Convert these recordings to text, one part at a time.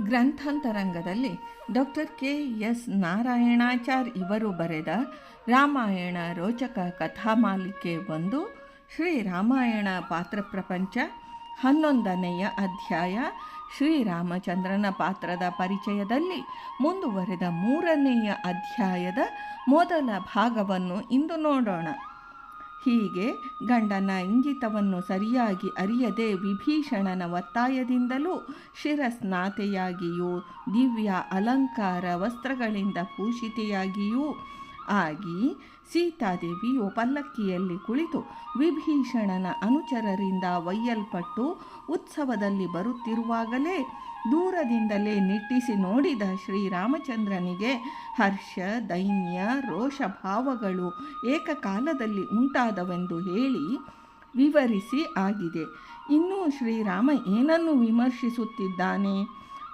ಗ್ರಂಥಾಂತರಂಗದಲ್ಲಿ doctor K S Narayanachar ಇವರು ಬರೆದ ರಾಮಾಯಣ ರೋಚಕ ಕಥಾಮಾಲಿಕೆ ಒಂದು ಶ್ರೀರಾಮಾಯಣ ಪಾತ್ರ ಪ್ರಪಂಚ ಹನ್ನೊಂದನೆಯ ಅಧ್ಯಾಯ ಶ್ರೀರಾಮಚಂದ್ರನ ಪಾತ್ರದ ಪರಿಚಯದಲ್ಲಿ ಮುಂದುವರೆದ ಮೂರನೆಯ ಅಧ್ಯಾಯದ ಮೊದಲ ಭಾಗವನ್ನು ಇಂದು ನೋಡೋಣ. ಹೀಗೆ ಗಂಡನ ಇಂಗಿತವನ್ನು ಸರಿಯಾಗಿ ಅರಿಯದೆ ವಿಭೀಷಣನ ಒತ್ತಾಯದಿಂದಲೂ ಶಿರಸ್ನಾತೆಯಾಗಿಯೂ ದಿವ್ಯ ಅಲಂಕಾರ ವಸ್ತ್ರಗಳಿಂದ ಪೂಷಿತೆಯಾಗಿಯೂ ಆಗಿ ಸೀತಾದೇವಿಯು ಪಲ್ಲಕ್ಕಿಯಲ್ಲಿ ಕುಳಿತು ವಿಭೀಷಣನ ಅನುಚರರಿಂದ ಒಯ್ಯಲ್ಪಟ್ಟು ಉತ್ಸವದಲ್ಲಿ ಬರುತ್ತಿರುವಾಗಲೇ ದೂರದಿಂದಲೇ ನಿಟ್ಟಿಸಿ ನೋಡಿದ ಶ್ರೀರಾಮಚಂದ್ರನಿಗೆ ಹರ್ಷ, ದೈನ್ಯ, ರೋಷ ಭಾವಗಳು ಏಕಕಾಲದಲ್ಲಿ ಉಂಟಾದವೆಂದು ಹೇಳಿ ವಿವರಿಸಿ ಆಗಿದೆ. ಇನ್ನೂ ಶ್ರೀರಾಮ ಏನನ್ನು ವಿಮರ್ಶಿಸುತ್ತಿದ್ದಾನೆ?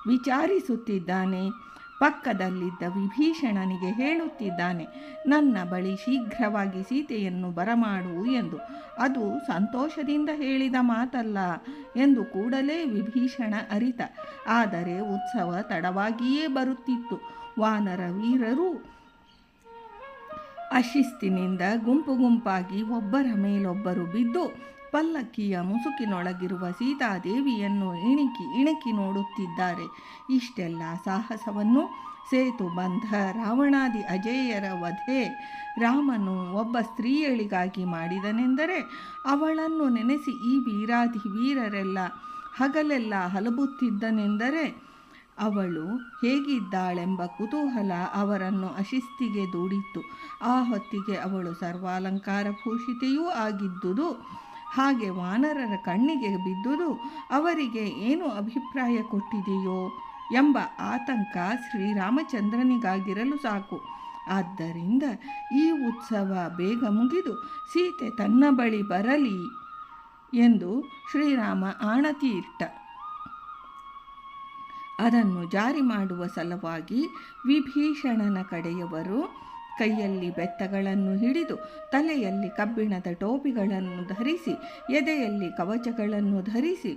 ವಿಚಾರಿಸುತ್ತಿದ್ದಾನೆ? ಪಕ್ಕದಲ್ಲಿದ್ದ ವಿಭೀಷಣನಿಗೆ ಹೇಳುತ್ತಿದ್ದಾನೆ, ನನ್ನ ಬಳಿ ಶೀಘ್ರವಾಗಿ ಸೀತೆಯನ್ನು ಬರಮಾಡು ಎಂದು. ಅದು ಸಂತೋಷದಿಂದ ಹೇಳಿದ ಮಾತಲ್ಲ ಎಂದು ಕೂಡಲೇ ವಿಭೀಷಣ ಅರಿತ. ಆದರೆ ಉತ್ಸವ ತಡವಾಗಿಯೇ ಬರುತ್ತಿತ್ತು. ವಾನರ ವೀರರು ಅಶಿಸ್ತಿನಿಂದ ಗುಂಪು ಗುಂಪಾಗಿ ಒಬ್ಬರ ಮೇಲೊಬ್ಬರು ಬಿದ್ದು ಪಲ್ಲಕ್ಕಿಯ ಮುಸುಕಿನೊಳಗಿರುವ ಸೀತಾದೇವಿಯನ್ನು ಇಣಿಕಿ ಇಣಕಿ ನೋಡುತ್ತಿದ್ದಾರೆ. ಇಷ್ಟೆಲ್ಲ ಸಾಹಸವನ್ನು ಸೇತು ಬಂಧ ರಾವಣಾದಿ ಅಜೇಯರ ವಧೆ ರಾಮನು ಒಬ್ಬ ಸ್ತ್ರೀಯಳಿಗಾಗಿ ಮಾಡಿದನೆಂದರೆ ಅವಳನ್ನು ನೆನೆಸಿ ಈ ವೀರಾಧಿ ವೀರರೆಲ್ಲ ಹಗಲೆಲ್ಲ ಹಲಬುತ್ತಿದ್ದನೆಂದರೆ ಅವಳು ಹೇಗಿದ್ದಾಳೆಂಬ ಕುತೂಹಲ ಅವರನ್ನು ಅಶಿಸ್ತಿಗೆ ದೂಡಿತ್ತು. ಆ ಹೊತ್ತಿಗೆ ಅವಳು ಸರ್ವಾಲಂಕಾರ ಭೂಷಿತೆಯೂ ಆಗಿದ್ದುದು. ಹಾಗೆ ವಾನರರ ಕಣ್ಣಿಗೆ ಬಿದ್ದುದು ಅವರಿಗೆ ಏನು ಅಭಿಪ್ರಾಯ ಕೊಟ್ಟಿದೆಯೋ ಎಂಬ ಆತಂಕ ಶ್ರೀರಾಮಚಂದ್ರನಿಗಾಗಿರಲು ಸಾಕು. ಆದ್ದರಿಂದ ಈ ಉತ್ಸವ ಬೇಗ ಮುಗಿದು ಸೀತೆ ತನ್ನ ಬಳಿ ಬರಲಿ ಎಂದು ಶ್ರೀರಾಮ ಆಣತಿ ಇಟ್ಟ ಅದನ್ನು ಜಾರಿ ಮಾಡುವ ಸಲುವಾಗಿ ವಿಭೀಷಣನ ಕಡೆಯವರು ಕೈಯಲ್ಲಿ ಬೆತ್ತಗಳನ್ನು ಹಿಡಿದು ತಲೆಯಲ್ಲಿ ಕಬ್ಬಿಣದ ಟೋಪಿಗಳನ್ನು ಧರಿಸಿ, ಎದೆಯಲ್ಲಿ ಕವಚಗಳನ್ನು ಧರಿಸಿ,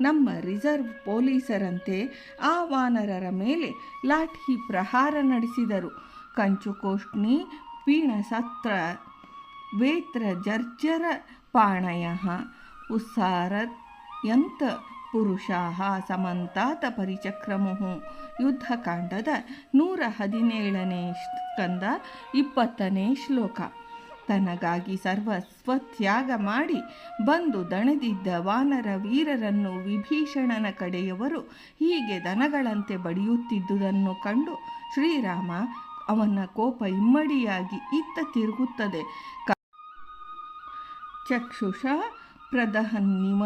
ನಮ್ಮ ರಿಸರ್ವ್ ಪೊಲೀಸರಂತೆ ಆ ವಾನರರ ಮೇಲೆ ಲಾಠಿ ಪ್ರಹಾರ ನಡೆಸಿದರು. ಕಂಚುಕೋಷ್ಣಿ, ಪೀಣಸತ್ರ ವೇತ್ರ ಜರ್ಜರ ಪಾಣಯ ಉತ್ಸಾರಯಂತ ಪುರುಷಾ ಸಮಂತಾತ ಪರಿಚಕ್ರಮು ಯುದ್ಧಕಾಂಡದ ನೂರ ಹದಿನೇಳನೇ ಸ್ಕಂದ ಇಪ್ಪತ್ತನೇ ಶ್ಲೋಕ. ತನಗಾಗಿ ಸರ್ವಸ್ವ ತ್ಯಾಗ ಮಾಡಿ ಬಂದು ದಣದಿದ್ದ ವಾನರ ವೀರರನ್ನು ವಿಭೀಷಣನ ಕಡೆಯವರು ಹೀಗೆ ದನಗಳಂತೆ ಬಡಿಯುತ್ತಿದ್ದುದನ್ನು ಕಂಡು ಶ್ರೀರಾಮ ಅವನ ಕೋಪ ಇಮ್ಮಡಿಯಾಗಿ ಇತ್ತ ತಿರುಗುತ್ತದೆ. ಚಕ್ಷುಷ ಪ್ರದಹನ್ನಿವ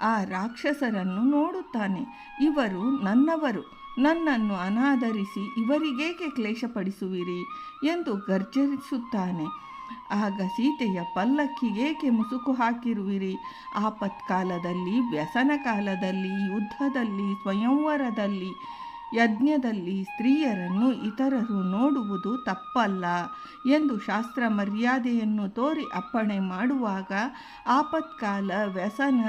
ಆ ರಾಕ್ಷಸರನ್ನು ನೋಡುತ್ತಾನೆ. ಇವರು ನನ್ನವರು, ನನ್ನನ್ನು ಅನಾದರಿಸಿ ಇವರಿಗೇಕೆ ಕ್ಲೇಶಪಡಿಸುವಿರಿ ಎಂದು ಗರ್ಜರಿಸುತ್ತಾನೆ ಆಗ ಸೀತೆಯ ಪಲ್ಲಕ್ಕಿಗೇಕೆ ಮುಸುಕು ಹಾಕಿರುವಿರಿ? ಆಪತ್ಕಾಲದಲ್ಲಿ ವ್ಯಸನ ಕಾಲದಲ್ಲಿ ಯುದ್ಧದಲ್ಲಿ, ಸ್ವಯಂವರದಲ್ಲಿ ಯಜ್ಞದಲ್ಲಿ ಸ್ತ್ರೀಯರನ್ನು ಇತರರು ನೋಡುವುದು ತಪ್ಪಲ್ಲ ಎಂದು ಶಾಸ್ತ್ರ ಮರ್ಯಾದೆಯನ್ನು ತೋರಿ ಅಪ್ಪಣೆ ಮಾಡುವಾಗ ಆಪತ್ಕಾಲ ವ್ಯಸನ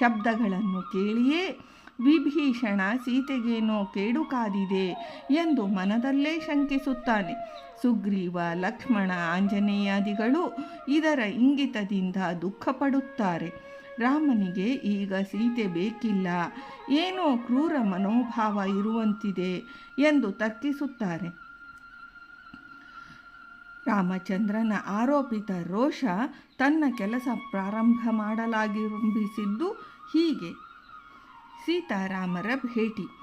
ಶಬ್ದಗಳನ್ನು ಕೇಳಿಯೇ, ವಿಭೀಷಣ ಸೀತೆಗೇನೋ ಕೇಡು ಕಾದಿದೆ ಎಂದು ಮನದಲ್ಲೇ ಶಂಕಿಸುತ್ತಾನೆ. ಸುಗ್ರೀವ, ಲಕ್ಷ್ಮಣ, ಆಂಜನೇಯಾದಿಗಳು ಇದರ ಇಂಗಿತದಿಂದ ದುಃಖಪಡುತ್ತಾರೆ. ರಾಮನಿಗೆ ಈಗ ಸೀತೆ ಬೇಕಿಲ್ಲ. ಏನೋ ಕ್ರೂರ ಮನೋಭಾವ ಇರುವಂತಿದೆ ಎಂದು ತರ್ಕಿಸುತ್ತಾರೆ. ರಾಮಚಂದ್ರನ ಆರೋಪಿತ ರೋಷ ತನ್ನ ಕೆಲಸ ಪ್ರಾರಂಭ ಮಾಡಲಾಗಿರಂಭಿಸಿದ್ದು ಹೀಗೆ. ಸೀತಾರಾಮರ ಭೇಟಿ.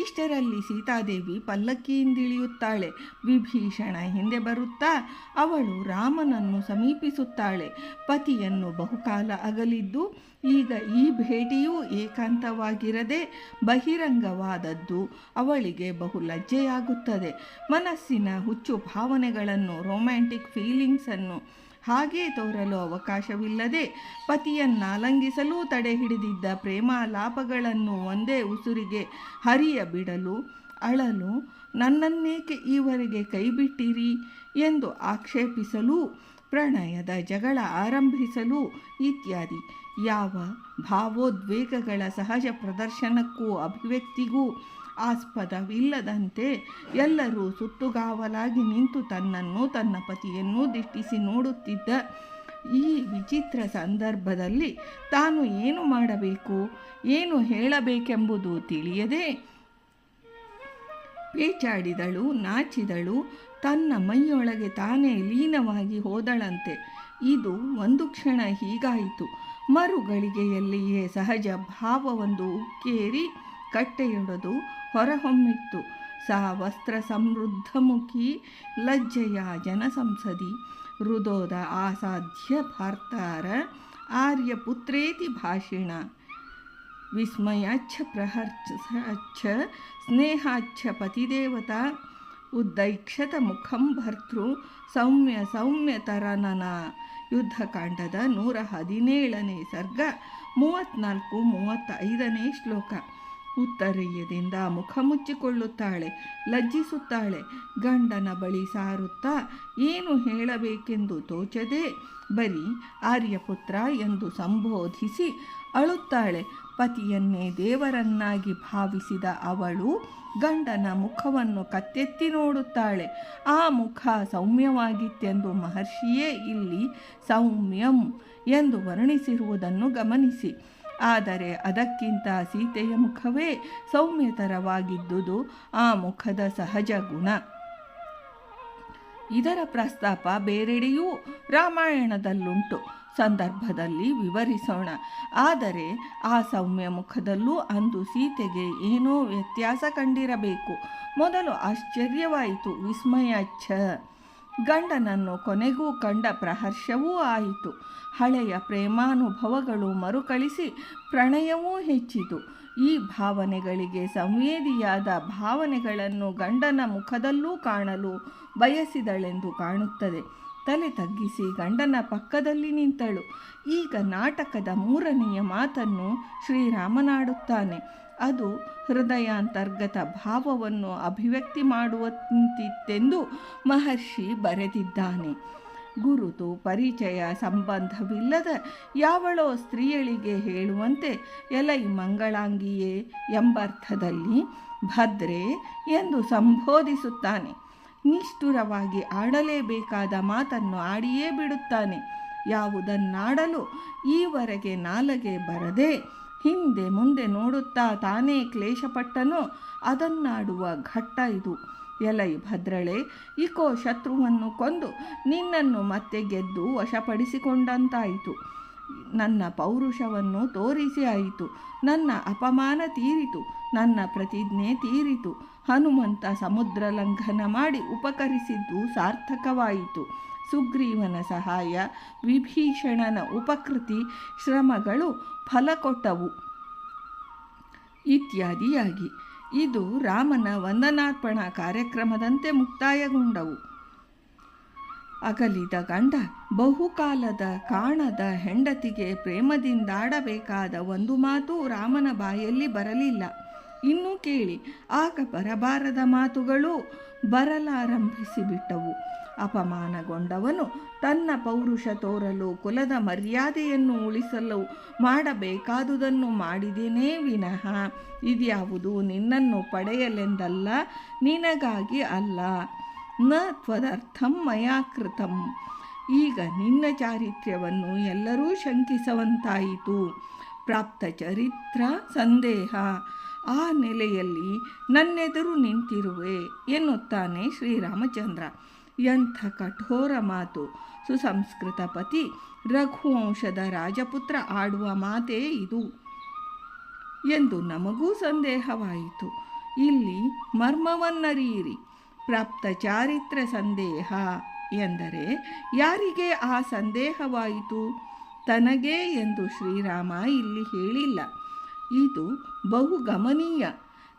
ಇಷ್ಟರಲ್ಲಿ ಸೀತಾದೇವಿ ಪಲ್ಲಕ್ಕಿಯಿಂದಿಳಿಯುತ್ತಾಳೆ. ವಿಭೀಷಣ ಹಿಂದೆ ಬರುತ್ತಾ, ಅವಳು ರಾಮನನ್ನು ಸಮೀಪಿಸುತ್ತಾಳೆ. ಪತಿಯನ್ನು ಬಹುಕಾಲ ಅಗಲಿದ್ದು, ಈಗ ಈ ಭೇಟಿಯೂ ಏಕಾಂತವಾಗಿರದೆ ಬಹಿರಂಗವಾದದ್ದು ಅವಳಿಗೆ ಬಹು ಲಜ್ಜೆಯಾಗುತ್ತದೆ. ಮನಸ್ಸಿನ ಹುಚ್ಚು ಭಾವನೆಗಳನ್ನು ರೊಮ್ಯಾಂಟಿಕ್ ಫೀಲಿಂಗ್ಸನ್ನು ಹಾಗೇ ತೋರಲು ಅವಕಾಶವಿಲ್ಲದೆ ಪತಿಯನ್ನಾಲಂಗಿಸಲು ತಡೆ ಹಿಡಿದಿದ್ದ ಪ್ರೇಮಾಲಾಪಗಳನ್ನು ಒಂದೇ ಉಸುರಿಗೆ ಹರಿಯ ಬಿಡಲು ಅಳಲು ನನ್ನನ್ನೇಕೆ ಈವರೆಗೆ ಕೈಬಿಟ್ಟಿರಿ ಎಂದು ಆಕ್ಷೇಪಿಸಲು, ಪ್ರಣಯದ ಜಗಳ ಆರಂಭಿಸಲು ಇತ್ಯಾದಿ. ಯಾವ ಭಾವೋದ್ವೇಗಗಳ ಸಹಜ ಪ್ರದರ್ಶನಕ್ಕೂ ಅಭಿವ್ಯಕ್ತಿಗೂ ಆಸ್ಪದವಿಲ್ಲದಂತೆ ಎಲ್ಲರೂ ಸುತ್ತುಗಾವಲಾಗಿ ನಿಂತು ತನ್ನನ್ನು ತನ್ನ ಪತಿಯನ್ನು ದಿಟ್ಟಿಸಿ ನೋಡುತ್ತಿದ್ದ ಈ ವಿಚಿತ್ರ ಸಂದರ್ಭದಲ್ಲಿ ತಾನು ಏನು ಮಾಡಬೇಕು, ಏನು ಹೇಳಬೇಕೆಂಬುದು ತಿಳಿಯದೆ ಪೇಚಾಡಿದಳು, ನಾಚಿದಳು, ತನ್ನ ಮೈಯೊಳಗೆ ತಾನೇ ಲೀನವಾಗಿ ಹೋದಳಂತೆ. ಇದು ಒಂದು ಕ್ಷಣ ಹೀಗಾಯಿತು. ಮರುಗಳಿಗೆಯಲ್ಲಿಯೇ ಸಹಜ ಭಾವವೊಂದು ಉಕ್ಕೇರಿ ಕಟ್ಟೆಯೊಡೆದು ಹೊರಹೊಮ್ಮಿತ್ತು. ಸಹ ವಸ್ತ್ರ ಸಮೃದ್ಧಮುಖಿ ಲಜ್ಜೆಯ ಜನಸಂಸದಿ ಹೃದೋದ ಆಸಾಧ್ಯ ಭಾರ್ತಾರ ಆರ್ಯಪುತ್ರೇತಿ ಭಾಷಿಣ. ವಿಸ್ಮಯಾಚ್ಛ ಪ್ರಹರ್ಚ್ಛ ಸ್ನೇಹಾಚ್ಛ ಪತಿದೇವತಾ ಉದ್ದೈಕ್ಷತ ಮುಖಂ ಭರ್ತೃ ಸೌಮ್ಯ ಸೌಮ್ಯತರನನ ಯುದ್ಧಕಾಂಡದ ನೂರ ಹದಿನೇಳನೇ ಸರ್ಗ ಮೂವತ್ತ್ನಾಲ್ಕು ಮೂವತ್ತೈದನೇ ಶ್ಲೋಕ. ಉತ್ತರೀಯದಿಂದ ಮುಖ ಮುಚ್ಚಿಕೊಳ್ಳುತ್ತಾಳೆ, ಲಜ್ಜಿಸುತ್ತಾಳೆ. ಗಂಡನ ಬಳಿ ಸಾರುತ್ತಾ, ಏನು ಹೇಳಬೇಕೆಂದು ತೋಚದೆ ಬರೀ ಆರ್ಯಪುತ್ರ ಎಂದು ಸಂಬೋಧಿಸಿ ಅಳುತ್ತಾಳೆ. ಪತಿಯನ್ನೇ ದೇವರನ್ನಾಗಿ ಭಾವಿಸಿದ ಅವಳು ಗಂಡನ ಮುಖವನ್ನು ಕತ್ತೆತ್ತಿ ನೋಡುತ್ತಾಳೆ. ಆ ಮುಖ ಸೌಮ್ಯವಾಗಿತ್ತೆಂದು ಮಹರ್ಷಿಯೇ ಇಲ್ಲಿ ಸೌಮ್ಯಂ ಎಂದು ವರ್ಣಿಸಿರುವುದನ್ನು ಗಮನಿಸಿ. ಆದರೆ ಅದಕ್ಕಿಂತ ಸೀತೆಯ ಮುಖವೇ ಸೌಮ್ಯತರವಾಗಿದ್ದುದು ಆ ಮುಖದ ಸಹಜ ಗುಣ. ಇದರ ಪ್ರಸ್ತಾಪ ಬೇರೆಡೆಯೂ ರಾಮಾಯಣದಲ್ಲುಂಟು. ಸಂದರ್ಭದಲ್ಲಿ ವಿವರಿಸೋಣ. ಆದರೆ ಆ ಸೌಮ್ಯ ಮುಖದಲ್ಲೂ ಅಂದು ಸೀತೆಗೆ ಏನೋ ವ್ಯತ್ಯಾಸ ಕಂಡಿರಬೇಕು. ಮೊದಲು ಆಶ್ಚರ್ಯವಾಯಿತು ವಿಸ್ಮಯಚ್ಛ ಗಂಡನನ್ನು ಕೊನೆಗೂ ಕಂಡ ಪ್ರಹರ್ಷವೂ ಆಯಿತು. ಹಳೆಯ ಪ್ರೇಮಾನುಭವಗಳು ಮರುಕಳಿಸಿ ಪ್ರಣಯವೂ ಹೆಚ್ಚಿತು. ಈ ಭಾವನೆಗಳಿಗೆ ಸಂವೇದಿಯಾದ ಭಾವನೆಗಳನ್ನು ಗಂಡನ ಮುಖದಲ್ಲೂ ಕಾಣಲು ಬಯಸಿದಳೆಂದು ಕಾಣುತ್ತದೆ. ತಲೆ ತಗ್ಗಿಸಿ ಗಂಡನ ಪಕ್ಕದಲ್ಲಿ ನಿಂತಳು. ಈಗ ನಾಟಕದ ಮೂರನೆಯ ಮಾತನ್ನು ಶ್ರೀರಾಮನಾಡುತ್ತಾನೆ. ಅದು ಹೃದಯಾಂತರ್ಗತ ಭಾವವನ್ನು ಅಭಿವ್ಯಕ್ತಿ ಮಾಡುವಂತಿತ್ತೆಂದು ಮಹರ್ಷಿ ಬರೆದಿದ್ದಾನೆ. ಗುರುತು ಪರಿಚಯ ಸಂಬಂಧವಿಲ್ಲದ ಯಾವಳೋ ಸ್ತ್ರೀಯಳಿಗೆ ಹೇಳುವಂತೆ ಎಲೈ ಮಂಗಳಾಂಗಿಯೇ ಎಂಬರ್ಥದಲ್ಲಿ ಭದ್ರೆ ಎಂದು ಸಂಬೋಧಿಸುತ್ತಾನೆ. ನಿಷ್ಠುರವಾಗಿ ಆಡಲೇಬೇಕಾದ ಮಾತನ್ನು ಆಡಿಯೇ ಬಿಡುತ್ತಾನೆ. ಯಾವುದನ್ನಾಡಲು ಈವರೆಗೆ ನಾಲಗೆ ಬರದೆ ಹಿಂದೆ ಮುಂದೆ ನೋಡುತ್ತಾ ತಾನೇ ಕ್ಲೇಶಪಟ್ಟನು ಅದನ್ನಾಡುವ ಘಟ್ಟ ಇದು. ಎಲೈ ಭದ್ರಳೆ, ಇಕೋ ಶತ್ರುವನ್ನು ಕೊಂದು ನಿನ್ನನ್ನು ಮತ್ತೆ ಗೆದ್ದು ವಶಪಡಿಸಿಕೊಂಡಂತಾಯಿತು. ನನ್ನ ಪೌರುಷವನ್ನು ತೋರಿಸಿ ಆಯಿತು. ನನ್ನ ಅಪಮಾನ ತೀರಿತು. ನನ್ನ ಪ್ರತಿಜ್ಞೆ ತೀರಿತು. ಹನುಮಂತ ಸಮುದ್ರ ಲಂಘನ ಮಾಡಿ ಉಪಕರಿಸಿದ್ದು ಸಾರ್ಥಕವಾಯಿತು. ಸುಗ್ರೀವನ ಸಹಾಯ, ವಿಭೀಷಣನ ಉಪಕೃತಿ, ಶ್ರಮಗಳು ಫಲ ಕೊಟ್ಟವು ಇತ್ಯಾದಿಯಾಗಿ ಇದು ರಾಮನ ವಂದನಾರ್ಪಣ ಕಾರ್ಯಕ್ರಮದಂತೆ ಮುಕ್ತಾಯಗೊಂಡವು. ಅಗಲಿದ ಗಂಡ ಬಹುಕಾಲದ ಕಾಣದ ಹೆಂಡತಿಗೆ ಪ್ರೇಮದಿಂದಾಡಬೇಕಾದ ಒಂದು ಮಾತು ರಾಮನ ಬಾಯಲ್ಲಿ ಬರಲಿಲ್ಲ. ಇನ್ನು ಕೇಳಿ. ಆಗ ಬರಬಾರದ ಮಾತುಗಳು ಬರಲಾರಂಭಿಸಿಬಿಟ್ಟವು. ಅಪಮಾನಗೊಂಡವನು ತನ್ನ ಪೌರುಷ ತೋರಲು ಕುಲದ ಮರ್ಯಾದೆಯನ್ನು ಉಳಿಸಲು ಮಾಡಬೇಕಾದುದನ್ನು ಮಾಡಿದೇನೇ ವಿನಃ, ಇದ್ಯಾವುದು ನಿನ್ನನ್ನು ಪಡೆಯಲೆಂದಲ್ಲ? ನಿನಗಾಗಿ ಅಲ್ಲ. ನ ತ್ವದರ್ಥಂ ಮಯಾ ಕೃತಂ. ಈಗ ನಿನ್ನ ಚಾರಿತ್ರ್ಯವನ್ನು ಎಲ್ಲರೂ ಶಂಕಿಸುವಂತಾಯಿತು. ಪ್ರಾಪ್ತ ಚರಿತ್ರ ಸಂದೇಹ. ಆ ನೆಲೆಯಲ್ಲಿ ನನ್ನೆದುರು ನಿಂತಿರುವೆ ಎನ್ನುತ್ತಾನೆ ಶ್ರೀರಾಮಚಂದ್ರ. ಎಂಥ ಕಠೋರ ಮಾತು. ಸುಸಂಸ್ಕೃತ ಪತಿ, ರಘುವಂಶದ ರಾಜಪುತ್ರ ಆಡುವ ಮಾತೇ ಇದು. ಎಂದು ನಮಗೂ ಸಂದೇಹವಾಯಿತು. ಇಲ್ಲಿ ಮರ್ಮವನ್ನರಿಯಿರಿ. ಪ್ರಾಪ್ತ ಚಾರಿತ್ರ ಸಂದೇಹ ಎಂದರೆ ಯಾರಿಗೆ ಆ ಸಂದೇಹವಾಯಿತು? ತನಗೇ ಎಂದು ಶ್ರೀರಾಮ ಇಲ್ಲಿ ಹೇಳಿಲ್ಲ. ಇದು ಬಹು ಗಮನೀಯ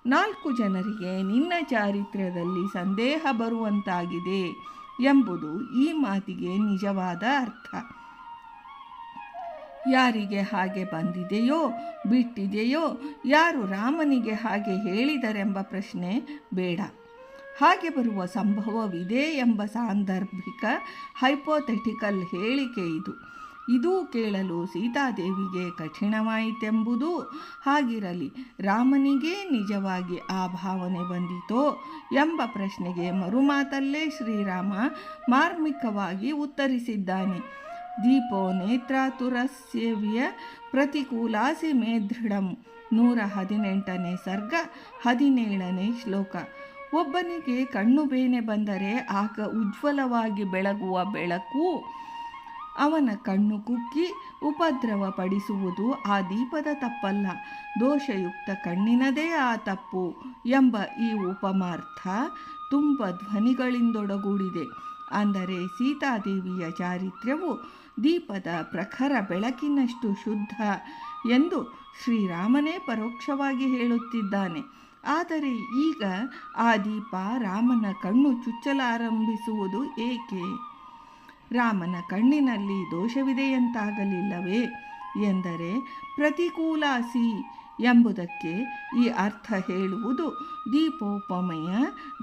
ನಾಲ್ಕು ಜನರಿಗೆ ನಿನ್ನ ಚಾರಿತ್ರ್ಯದಲ್ಲಿ ಸಂದೇಹ ಬರುವಂತಾಗಿದೆ ಎಂಬುದು ಈ ಮಾತಿಗೆ ನಿಜವಾದ ಅರ್ಥ. ಯಾರಿಗೆ ಹಾಗೆ ಬಂದಿದೆಯೋ, ಬಿಟ್ಟಿದೆಯೋ, ಯಾರು ರಾಮನಿಗೆ ಹಾಗೆ ಹೇಳಿದರೆಂಬ ಪ್ರಶ್ನೆ ಬೇಡ. ಹಾಗೆ ಬರುವ ಸಂಭವವಿದೆ ಎಂಬ ಸಾಂದರ್ಭಿಕ, ಹೈಪೋಥೆಟಿಕಲ್ ಹೇಳಿಕೆ ಇದು. ಇದೂ ಕೇಳಲು ಸೀತಾದೇವಿಗೆ ಕಠಿಣವಾಯಿತೆಂಬುದು ಹಾಗಿರಲಿ. ರಾಮನಿಗೆ ನಿಜವಾಗಿ ಆ ಭಾವನೆ ಬಂದಿತೋ ಎಂಬ ಪ್ರಶ್ನೆಗೆ ಮರುಮಾತಲ್ಲೇ ಶ್ರೀರಾಮ ಮಾರ್ಮಿಕವಾಗಿ ಉತ್ತರಿಸಿದ್ದಾನೆ. ದೀಪೋ ನೇತ್ರಾತುರಸ್ಯವ್ಯ ಪ್ರತಿಕೂಲಾಸಿ ಮೇಧೃಢಂ ನೂರ ಹದಿನೆಂಟನೇ ಸರ್ಗ, ಹದಿನೇಳನೇ ಶ್ಲೋಕ. ಒಬ್ಬನಿಗೆ ಕಣ್ಣು ಬೇನೆ ಬಂದರೆ ಆಗ ಉಜ್ವಲವಾಗಿ ಬೆಳಗುವ ಬೆಳಕು ಅವನ ಕಣ್ಣು ಕುಕ್ಕಿ ಉಪದ್ರವ ಪಡಿಸುವುದು ಆ ದೀಪದ ತಪ್ಪಲ್ಲ. ದೋಷಯುಕ್ತ ಕಣ್ಣಿನದೇ ಆ ತಪ್ಪು ಎಂಬ ಈ ಉಪಮಾರ್ಥ ತುಂಬ ಧ್ವನಿಗಳಿಂದೊಡಗೂಡಿದೆ. ಅಂದರೆ ಸೀತಾದೇವಿಯ ಚಾರಿತ್ರ್ಯವು ದೀಪದ ಪ್ರಖರ ಬೆಳಕಿನಷ್ಟು ಶುದ್ಧ ಎಂದು ಶ್ರೀರಾಮನೇ ಪರೋಕ್ಷವಾಗಿ ಹೇಳುತ್ತಿದ್ದಾನೆ. ಆದರೆ ಈಗ ಆ ದೀಪ ರಾಮನ ಕಣ್ಣು ಚುಚ್ಚಲಾರಂಭಿಸುವುದು ಏಕೆ? ರಾಮನ ಕಣ್ಣಿನಲ್ಲಿ ದೋಷವಿದೆಯಂತಾಗಲಿಲ್ಲವೇ ಎಂದರೆ ಪ್ರತಿಕೂಲಾಸಿ ಎಂಬುದಕ್ಕೆ ಈ ಅರ್ಥ ಹೇಳುವುದು ದೀಪೋಪಮೆಯ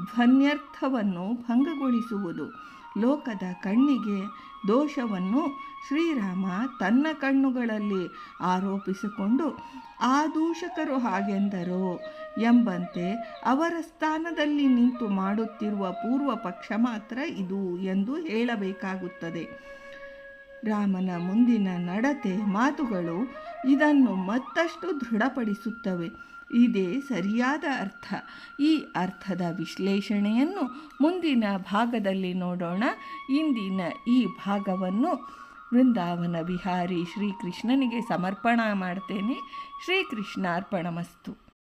ಧ್ವನ್ಯರ್ಥವನ್ನು ಭಂಗಗೊಳಿಸುವುದು. ಲೋಕದ ಕಣ್ಣಿಗೆ ದೋಷವನ್ನು ಶ್ರೀರಾಮ ತನ್ನ ಕಣ್ಣುಗಳಲ್ಲಿ ಆರೋಪಿಸಿಕೊಂಡು, ಆ ದೂಷಕರು ಹಾಗೆಂದರೋ? ಎಂಬಂತೆ ಅವರ ಸ್ಥಾನದಲ್ಲಿ ನಿಂತು ಮಾಡುತ್ತಿರುವ ಪೂರ್ವ ಪಕ್ಷ ಮಾತ್ರ ಇದು ಎಂದು ಹೇಳಬೇಕಾಗುತ್ತದೆ. ರಾಮನ ಮುಂದಿನ ನಡತೆ ಮಾತುಗಳು ಇದನ್ನು ಮತ್ತಷ್ಟು ದೃಢಪಡಿಸುತ್ತವೆ. ಇದೇ ಸರಿಯಾದ ಅರ್ಥ. ಈ ಅರ್ಥದ ವಿಶ್ಲೇಷಣೆಯನ್ನು ಮುಂದಿನ ಭಾಗದಲ್ಲಿ ನೋಡೋಣ. ಇಂದಿನ ಈ ಭಾಗವನ್ನು ವೃಂದಾವನ ವಿಹಾರಿ ಶ್ರೀಕೃಷ್ಣನಿಗೆ ಸಮರ್ಪಣಾ ಮಾಡ್ತೇನೆ. ಶ್ರೀಕೃಷ್ಣಾರ್ಪಣಮಸ್ತು.